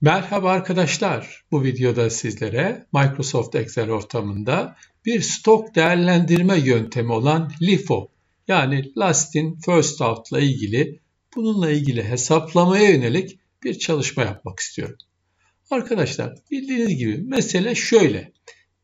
Merhaba arkadaşlar. Bu videoda sizlere Microsoft Excel ortamında bir stok değerlendirme yöntemi olan LIFO yani Last in First Out ile ilgili bununla ilgili hesaplamaya yönelik bir çalışma yapmak istiyorum. Arkadaşlar bildiğiniz gibi mesele şöyle.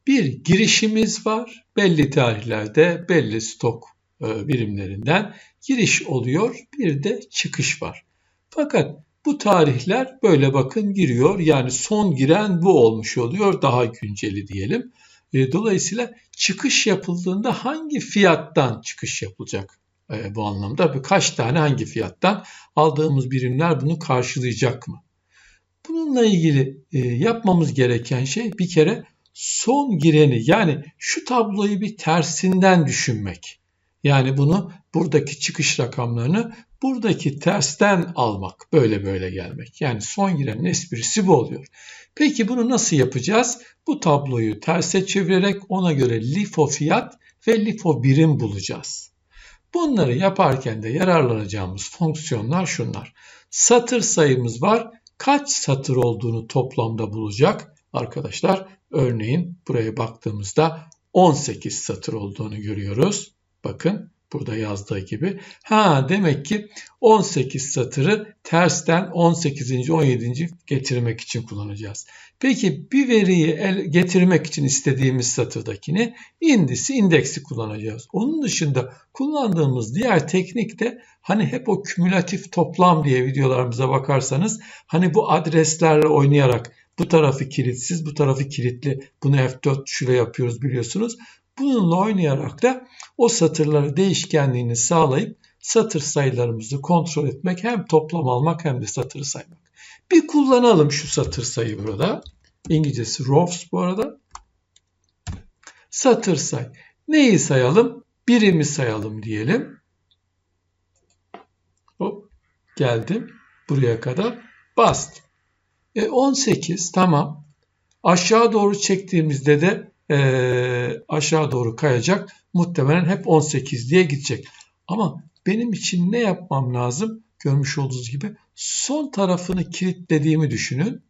Bir girişimiz var. Belli tarihlerde belli stok e, birimlerinden giriş oluyor. Bir de çıkış var. Fakat bu tarihler böyle bakın giriyor. Yani son giren bu olmuş oluyor. Daha günceli diyelim. E, dolayısıyla çıkış yapıldığında hangi fiyattan çıkış yapılacak? E, bu anlamda kaç tane hangi fiyattan aldığımız birimler bunu karşılayacak mı? Bununla ilgili e, yapmamız gereken şey bir kere son gireni yani şu tabloyu bir tersinden düşünmek. Yani bunu buradaki çıkış rakamlarını buradaki tersten almak, böyle böyle gelmek. Yani son girenin esprisi bu oluyor. Peki bunu nasıl yapacağız? Bu tabloyu terse çevirerek ona göre LIFO fiyat ve LIFO birim bulacağız. Bunları yaparken de yararlanacağımız fonksiyonlar şunlar. Satır sayımız var. Kaç satır olduğunu toplamda bulacak arkadaşlar. Örneğin buraya baktığımızda 18 satır olduğunu görüyoruz. Bakın burada yazdığı gibi. Ha demek ki 18 satırı tersten 18. 17. getirmek için kullanacağız. Peki bir veriyi el, getirmek için istediğimiz satırdakini indisi, indeksi kullanacağız. Onun dışında kullandığımız diğer teknik de hani hep o kümülatif toplam diye videolarımıza bakarsanız hani bu adreslerle oynayarak bu tarafı kilitsiz, bu tarafı kilitli. Bunu F4 şuraya yapıyoruz biliyorsunuz. Bununla oynayarak da o satırları değişkenliğini sağlayıp satır sayılarımızı kontrol etmek hem toplam almak hem de satırı saymak. Bir kullanalım şu satır sayı burada. İngilizcesi rows bu arada. Satır say. Neyi sayalım? Birimi sayalım diyelim. Hop geldim buraya kadar bastım. E 18 tamam. Aşağı doğru çektiğimizde de e, aşağı doğru kayacak. Muhtemelen hep 18 diye gidecek. Ama benim için ne yapmam lazım? Görmüş olduğunuz gibi son tarafını kilitlediğimi düşünün.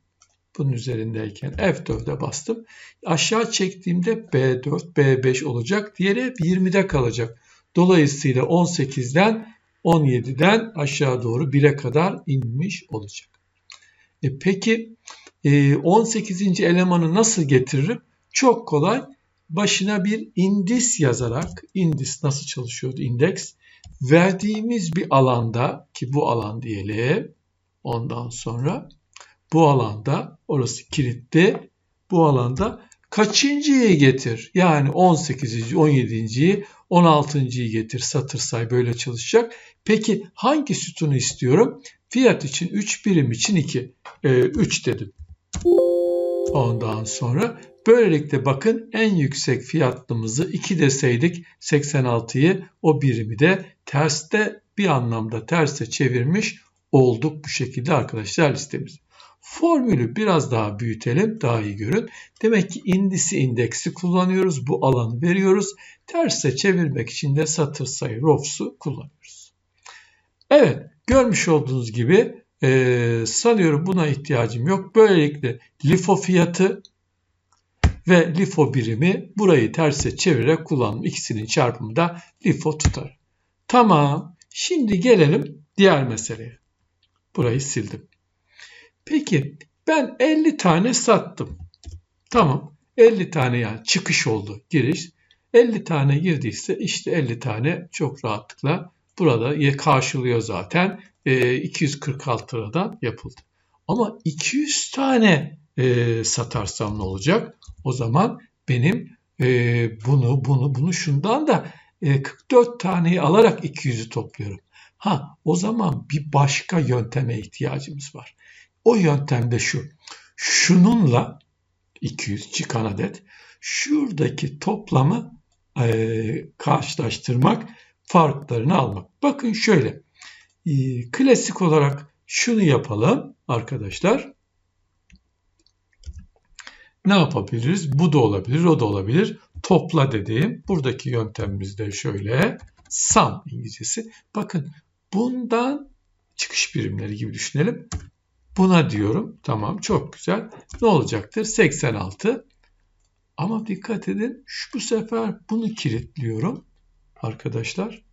Bunun üzerindeyken F4'e bastım. Aşağı çektiğimde B4, B5 olacak. Diğeri hep 20'de kalacak. Dolayısıyla 18'den 17'den aşağı doğru 1'e kadar inmiş olacak. E peki 18. E, elemanı nasıl getiririm? Çok kolay. Başına bir indis yazarak, indis nasıl çalışıyordu indeks? Verdiğimiz bir alanda ki bu alan diyelim. Ondan sonra bu alanda orası kilitli. Bu alanda kaçıncıyı getir? Yani 18. 17.yi 16.yı getir satır say böyle çalışacak. Peki hangi sütunu istiyorum? Fiyat için 3 birim için 2. Ee, 3 dedim. Ondan sonra böylelikle bakın en yüksek fiyatlımızı 2 deseydik 86'yı o birimi de terste bir anlamda terse çevirmiş olduk bu şekilde arkadaşlar listemiz. Formülü biraz daha büyütelim, daha iyi görün. Demek ki indisi indeksi kullanıyoruz. Bu alanı veriyoruz. Terse çevirmek için de satır sayı rows'u kullanıyoruz. Evet, görmüş olduğunuz gibi e, sanıyorum buna ihtiyacım yok. Böylelikle LIFO fiyatı ve LIFO birimi burayı terse çevirerek kullandım. İkisinin çarpımı da LIFO tutar. Tamam. Şimdi gelelim diğer meseleye. Burayı sildim. Peki ben 50 tane sattım. Tamam. 50 tane yani çıkış oldu giriş. 50 tane girdiyse işte 50 tane çok rahatlıkla burada karşılıyor zaten. E, 246 liradan yapıldı. Ama 200 tane e, satarsam ne olacak? O zaman benim e, bunu bunu bunu şundan da e, 44 taneyi alarak 200'ü topluyorum. Ha o zaman bir başka yönteme ihtiyacımız var. O yöntem de şu. Şununla 200 çıkan adet şuradaki toplamı e, karşılaştırmak, farklarını almak. Bakın şöyle. E, klasik olarak şunu yapalım arkadaşlar. Ne yapabiliriz? Bu da olabilir, o da olabilir. Topla dediğim buradaki yöntemimiz de şöyle. Sum İngilizcesi. Bakın bundan çıkış birimleri gibi düşünelim. Buna diyorum. Tamam çok güzel. Ne olacaktır? 86. Ama dikkat edin şu bu sefer bunu kilitliyorum arkadaşlar.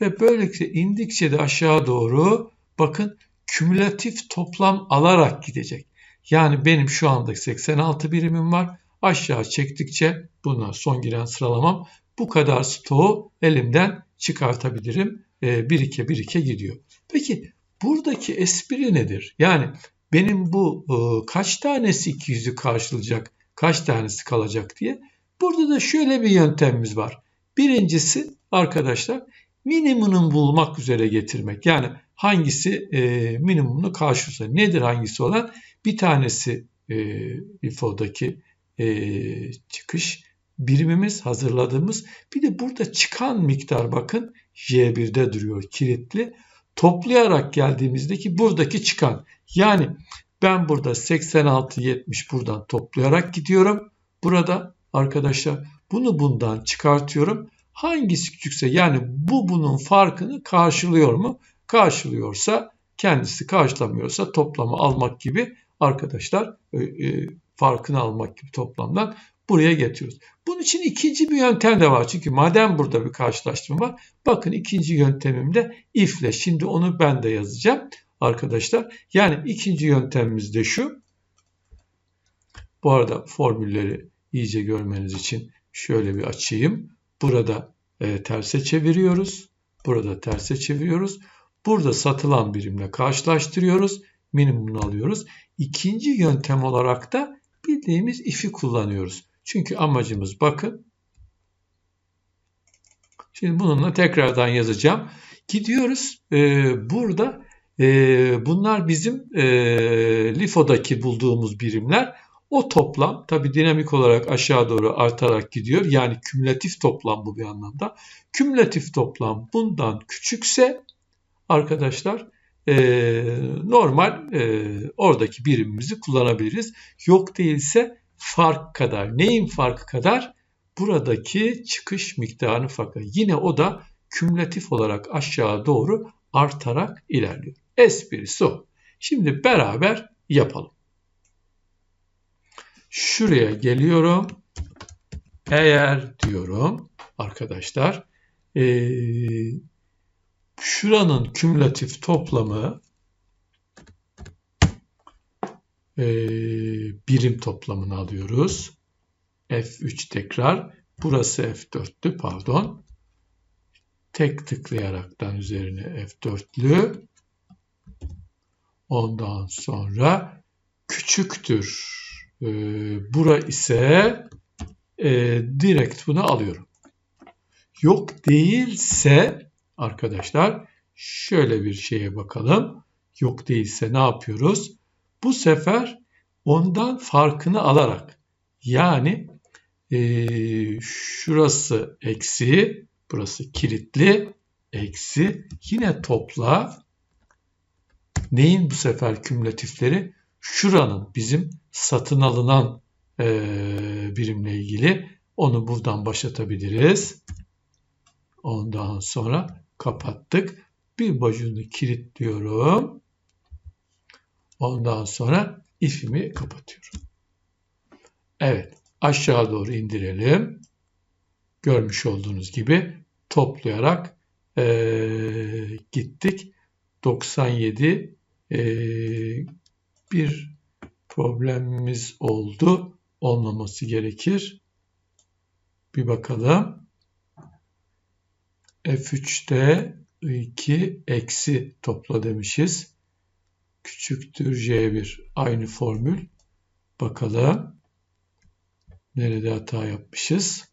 Ve böylelikle indikçe de aşağı doğru bakın kümülatif toplam alarak gidecek. Yani benim şu anda 86 birimim var. Aşağı çektikçe buna son giren sıralamam bu kadar stoğu elimden çıkartabilirim. E, birike birike gidiyor. Peki buradaki espri nedir? Yani benim bu e, kaç tanesi 200'ü karşılayacak, kaç tanesi kalacak diye. Burada da şöyle bir yöntemimiz var. Birincisi arkadaşlar minimumunu bulmak üzere getirmek. Yani hangisi e, minimumunu karşılıyorsa. Nedir hangisi olan? Bir tanesi e, LIFO'daki e, çıkış birimimiz hazırladığımız. Bir de burada çıkan miktar bakın J1'de duruyor kilitli. Toplayarak geldiğimizdeki buradaki çıkan. Yani ben burada 86-70 buradan toplayarak gidiyorum. Burada arkadaşlar bunu bundan çıkartıyorum. Hangisi küçükse yani bu bunun farkını karşılıyor mu? Karşılıyorsa kendisi karşılamıyorsa toplamı almak gibi arkadaşlar e, e, farkını almak gibi toplamdan buraya getiriyoruz. Bunun için ikinci bir yöntem de var. Çünkü madem burada bir karşılaştırma var. Bakın ikinci yöntemimde ifle. Şimdi onu ben de yazacağım arkadaşlar. Yani ikinci yöntemimiz de şu. Bu arada formülleri iyice görmeniz için şöyle bir açayım. Burada e, terse çeviriyoruz. Burada terse çeviriyoruz. Burada satılan birimle karşılaştırıyoruz. Minimumunu alıyoruz. İkinci yöntem olarak da bildiğimiz if'i kullanıyoruz. Çünkü amacımız bakın. Şimdi bununla tekrardan yazacağım. Gidiyoruz. Ee, burada e, bunlar bizim e, LIFO'daki bulduğumuz birimler. O toplam tabi dinamik olarak aşağı doğru artarak gidiyor. Yani kümülatif toplam bu bir anlamda. Kümülatif toplam bundan küçükse arkadaşlar e, normal e, oradaki birimimizi kullanabiliriz. Yok değilse fark kadar. Neyin farkı kadar? Buradaki çıkış miktarının farkı. Yine o da kümülatif olarak aşağı doğru artarak ilerliyor. Esprisi o. Şimdi beraber yapalım. Şuraya geliyorum. Eğer diyorum arkadaşlar e, şuranın kümülatif toplamı e, birim toplamını alıyoruz. F3 tekrar. Burası F4'lü pardon. Tek tıklayaraktan üzerine F4'lü. Ondan sonra küçüktür. E, bura ise e, direkt bunu alıyorum. Yok değilse arkadaşlar şöyle bir şeye bakalım. Yok değilse ne yapıyoruz? Bu sefer ondan farkını alarak yani e, şurası eksi, burası kilitli, eksi yine topla neyin bu sefer kümülatifleri? Şuranın bizim satın alınan e, birimle ilgili onu buradan başlatabiliriz. Ondan sonra kapattık. Bir bacını kilitliyorum. Ondan sonra ifimi kapatıyorum. Evet aşağı doğru indirelim. Görmüş olduğunuz gibi toplayarak e, gittik. 97 e, bir problemimiz oldu. Olmaması gerekir. Bir bakalım. F3'te 2 eksi topla demişiz küçüktür J1 aynı formül. Bakalım nerede hata yapmışız.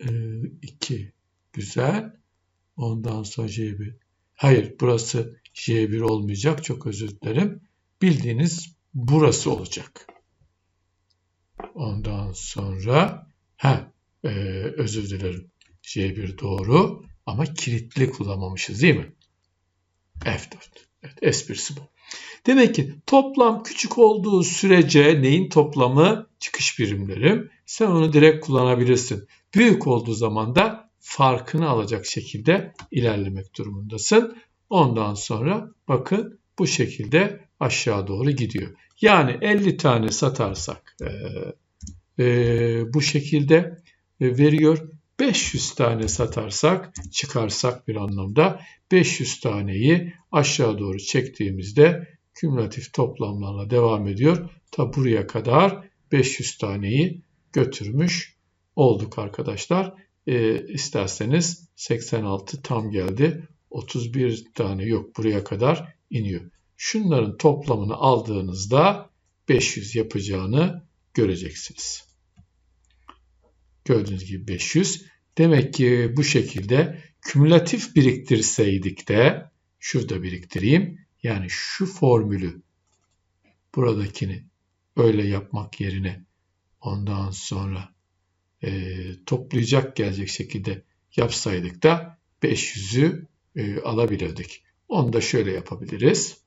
Ee, 2 güzel. Ondan sonra J1. Hayır burası J1 olmayacak. Çok özür dilerim. Bildiğiniz burası olacak. Ondan sonra ha e, özür dilerim. J1 doğru. Ama kilitli kullanmamışız değil mi? F4. Evet, esprisi bu. Demek ki toplam küçük olduğu sürece neyin toplamı? Çıkış birimlerim. Sen onu direkt kullanabilirsin. Büyük olduğu zaman da farkını alacak şekilde ilerlemek durumundasın. Ondan sonra bakın bu şekilde aşağı doğru gidiyor. Yani 50 tane satarsak e, e, bu şekilde e, veriyor. 500 tane satarsak, çıkarsak bir anlamda 500 taneyi aşağı doğru çektiğimizde kümülatif toplamlarla devam ediyor. Ta buraya kadar 500 taneyi götürmüş olduk arkadaşlar. E, isterseniz 86 tam geldi. 31 tane yok buraya kadar iniyor. Şunların toplamını aldığınızda 500 yapacağını göreceksiniz. Gördüğünüz gibi 500. Demek ki bu şekilde kümülatif biriktirseydik de şurada biriktireyim. Yani şu formülü buradakini öyle yapmak yerine ondan sonra e, toplayacak gelecek şekilde yapsaydık da 500'ü e, alabilirdik. Onu da şöyle yapabiliriz.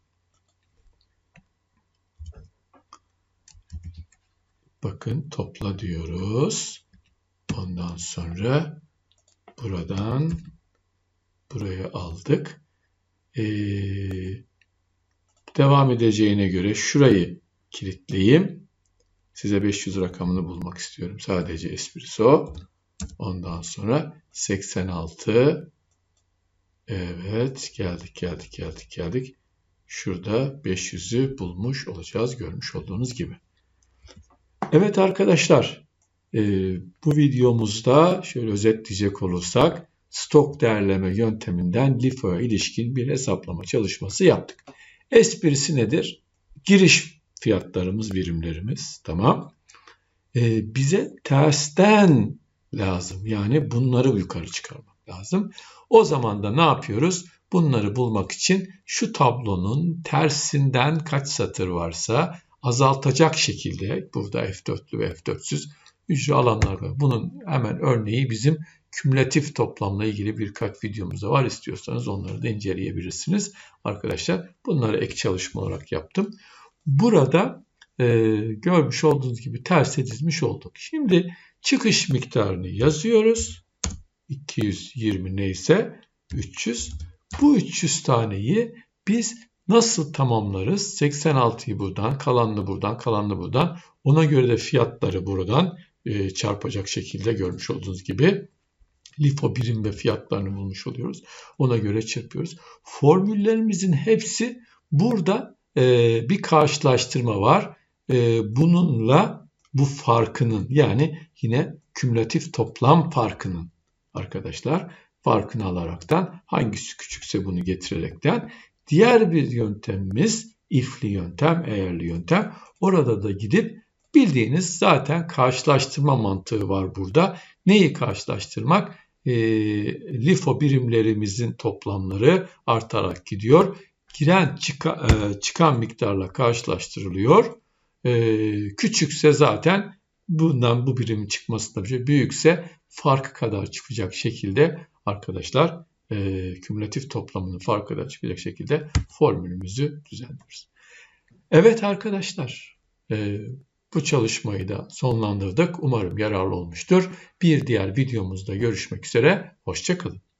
Bakın topla diyoruz. Ondan sonra buradan buraya aldık. Ee, devam edeceğine göre şurayı kilitleyeyim. Size 500 rakamını bulmak istiyorum. Sadece esprisi o. Ondan sonra 86 Evet geldik geldik geldik geldik. Şurada 500'ü bulmuş olacağız görmüş olduğunuz gibi. Evet arkadaşlar e, bu videomuzda şöyle özetleyecek olursak stok değerleme yönteminden LIFO'ya ilişkin bir hesaplama çalışması yaptık. Esprisi nedir? Giriş fiyatlarımız, birimlerimiz. Tamam. E, bize tersten lazım. Yani bunları yukarı çıkarmak lazım. O zaman da ne yapıyoruz? Bunları bulmak için şu tablonun tersinden kaç satır varsa azaltacak şekilde burada F4'lü ve F4'süz hücre alanlar var. Bunun hemen örneği bizim kümülatif toplamla ilgili birkaç videomuzda var. İstiyorsanız onları da inceleyebilirsiniz. Arkadaşlar bunları ek çalışma olarak yaptım. Burada e, görmüş olduğunuz gibi terse dizmiş olduk. Şimdi çıkış miktarını yazıyoruz. 220 neyse 300. Bu 300 taneyi biz nasıl tamamlarız? 86'yı buradan, kalanını buradan, kalanını buradan. Ona göre de fiyatları buradan e, çarpacak şekilde görmüş olduğunuz gibi LIFO birim ve fiyatlarını bulmuş oluyoruz. Ona göre çarpıyoruz. Formüllerimizin hepsi burada e, bir karşılaştırma var. E, bununla bu farkının yani yine kümülatif toplam farkının arkadaşlar farkını alaraktan hangisi küçükse bunu getirerekten diğer bir yöntemimiz ifli yöntem, eğerli yöntem. Orada da gidip bildiğiniz zaten karşılaştırma mantığı var burada. Neyi karşılaştırmak? E, LIFO birimlerimizin toplamları artarak gidiyor. Giren çıka, e, çıkan miktarla karşılaştırılıyor. E, küçükse zaten bundan bu birimin çıkmasında bir şey. Büyükse farkı kadar çıkacak şekilde arkadaşlar e, kümülatif toplamının farkı kadar çıkacak şekilde formülümüzü düzenliyoruz. Evet arkadaşlar e, bu çalışmayı da sonlandırdık. Umarım yararlı olmuştur. Bir diğer videomuzda görüşmek üzere. Hoşçakalın.